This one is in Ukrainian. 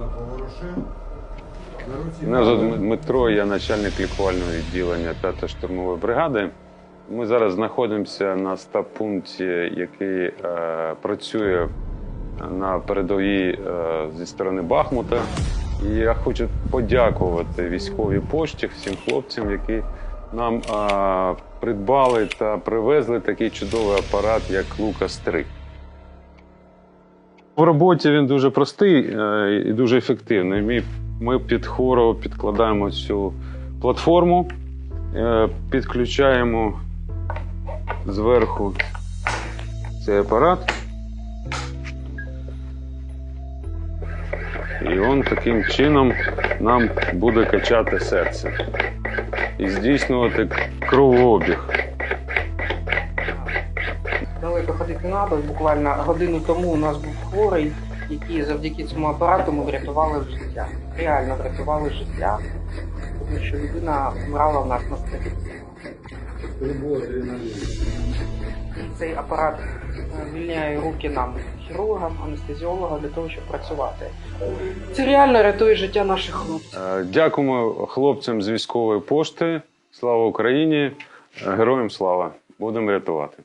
на поворушив. Беруть Мене звати Дмитро, я начальник лікувального відділення 5-ї штурмової бригади. Ми зараз знаходимося на стаб-пункті, який е, працює на передовій е, зі сторони Бахмута. І я хочу подякувати військовій пошті, всім хлопцям, які нам е, придбали та привезли такий чудовий апарат, як Лукас 3. В роботі він дуже простий е, і дуже ефективний. Ми, під хору підкладаємо цю платформу, е, підключаємо зверху цей апарат. І він таким чином нам буде качати серце і здійснювати кровообіг. Далеко ходити не треба. Буквально годину тому у нас був хворий, який завдяки цьому апарату ми врятували життя. Реально врятували життя, тому що людина вмирала в нас на столі. Цей апарат е, звільняє руки нам, хірургам, анестезіологам для того, щоб працювати. Це реально рятує життя наших хлопців. Е, Дякуємо хлопцям з військової пошти. Слава Україні! Е, Героям слава! Будемо рятувати.